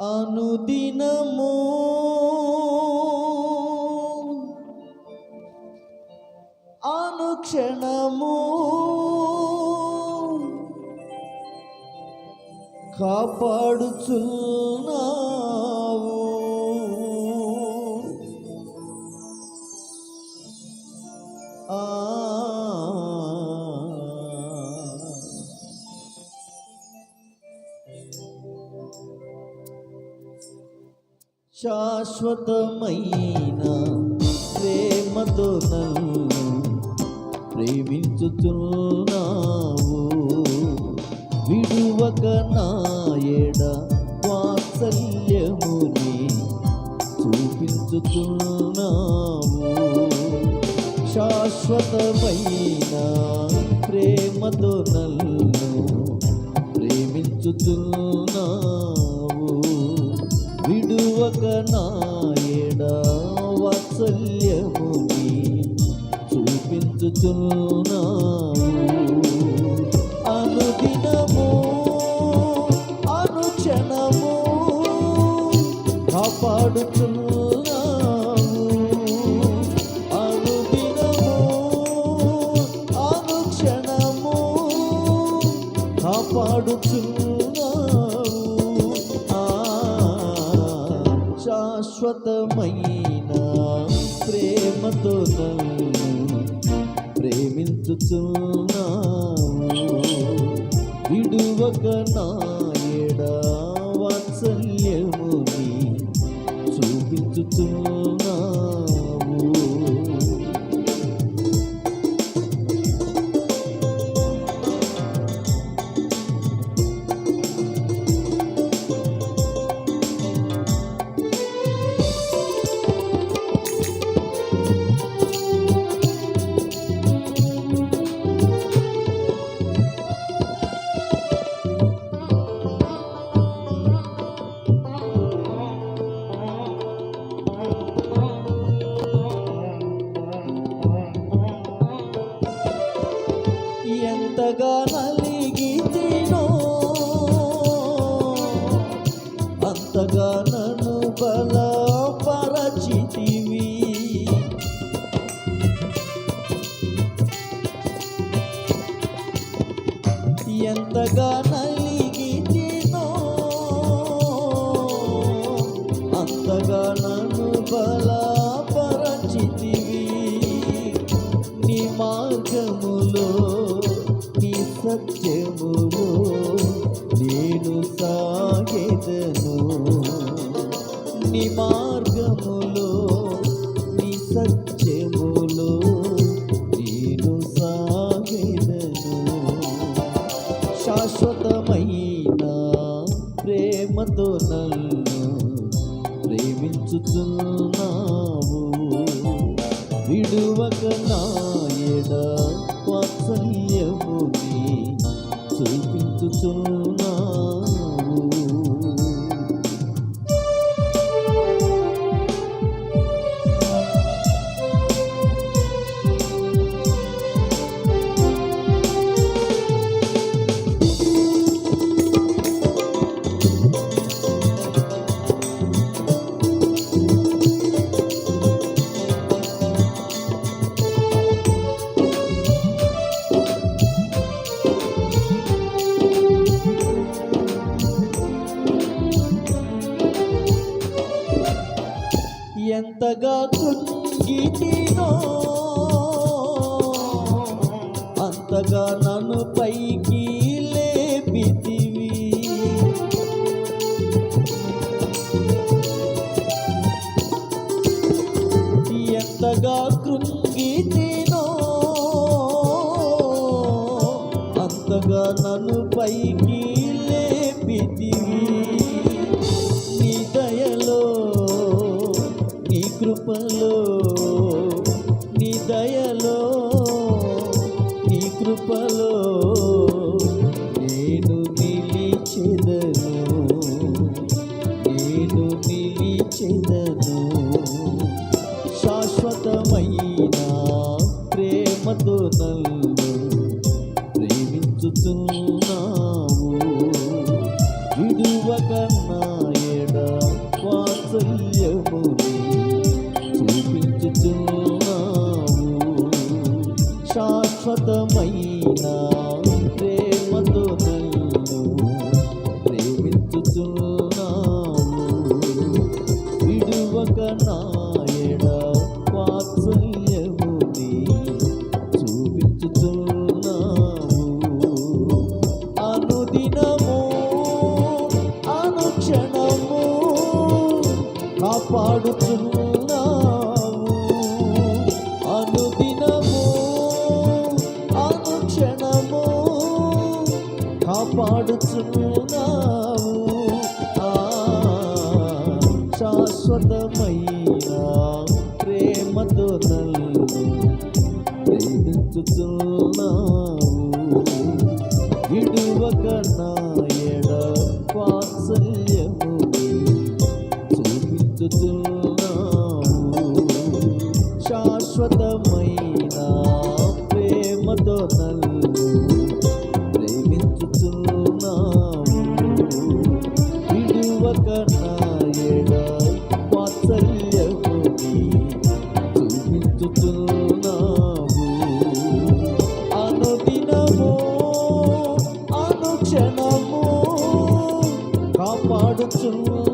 అనుదినము. అనుక్షణము. కాపాడుచున్నా శాశ్వతమైన ప్రేమతో నన్ను ప్రేమించుతున్నావు విడువక నాయడ వాత్సల్యముని చూపించుతున్నావు శాశ్వతమైన ప్రేమతో నన్ను ప్రేమించుతున్నావు విడువక నాయడా వాత్సల్యము చూపించుతున్నావు శాశ్వతమైన ప్రేమతో నన్ను ప్రేమించుతున్నావు. విడువక నాయడా వాత్సల్యముని చూపించుతున్నా ఎంతగా నలిగితినో అంతగా నన్ను బలపరచితివి. నీ మార్గములో నీ సత్యములో నేను సాగెదను. నీ మా విడువక నాయడ వాత్సల్యముని చూపించుతున్నావు ఎంతగా కృంగితినో అంతగా నన్ను పైకి లేపితివి. ఎంతగా కృంగితినో అంతగా నన్ను పైకి లేపితివి. కృపలో నీ దయలో నీ కృపలో నేను నిలిచెదను నేను నిలిచెదను. శాశ్వతమైన ప్రేమతో నన్ను ప్రేమించుతున్నావు కాపాడుచున్నావు శాశ్వతమైన ప్రేమతో నన్ను ప్రేమించుచున్నావు విడువక నాయడ వాత్సల్యము చూపించుచున్నావు శాశ్వతమైన విడువక నాయడ వాత్సల్యముని అనుదినము అనుక్షణము కాపాడుచున్నావు.